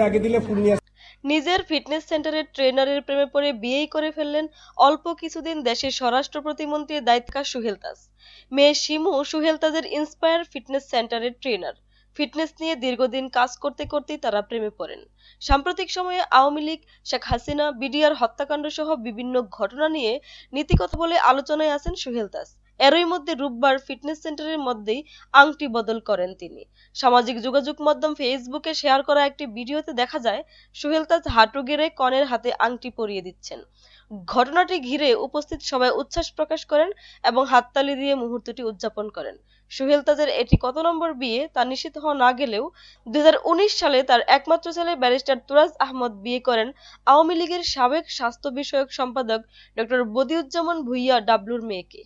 লাগিয়ে দিলে ফুল নিয়ে নিজের ফিটনেস সেন্টারের ট্রেনারের প্রেমে পড়ে বিয়েই করে ফেললেন অল্প কিছুদিন দেশের স্বরাষ্ট্র প্রতিমন্ত্রীর দায়িত্বকার সুহেল তাজ। মেয়ে শিমু সুহেল তাজের ইন্সপায়ার ফিটনেস সেন্টারের ট্রেনার ফিটনেস নিয়ে দীর্ঘদিন কাজ করতে করতেই তারা প্রেমে পড়েন। সাম্প্রতিক সময়ে আওয়ামী লীগ, শেখ হাসিনা, বিডিআর হত্যাকাণ্ড সহ বিভিন্ন ঘটনা নিয়ে নীতিকথা বলে আলোচনায় আছেন সুহেল তাজ। এরই মধ্যে রোববার ফিটনেস সেন্টারের মধ্যেই আংটি বদল করেন তিনি। সামাজিক যোগাযোগ মাধ্যম ফেসবুকে শেয়ার করা একটি ভিডিওতে দেখা যায়, সুহেল তাজ হাঁটু গেড়ে কনের হাতে আংটি পরিয়ে দিচ্ছেন। ঘটনাটি ঘিরে উপস্থিত সবাই উচ্ছ্বাস প্রকাশ করেন এবং হাততালি দিয়ে মুহূর্তটি উদযাপন করেন। সুহেল তাজের এটি কত নম্বর বিয়ে তা নিশ্চিত হওয়া না গেলেও দুই হাজার উনিশ সালে তার একমাত্র ছেলে ব্যারিস্টার তুরাজ আহমদ বিয়ে করেন আওয়ামী লীগের সাবেক স্বাস্থ্য বিষয়ক সম্পাদক ডক্টর বদিউজ্জামান ভুইয়া ডাবলুর মেয়েকে।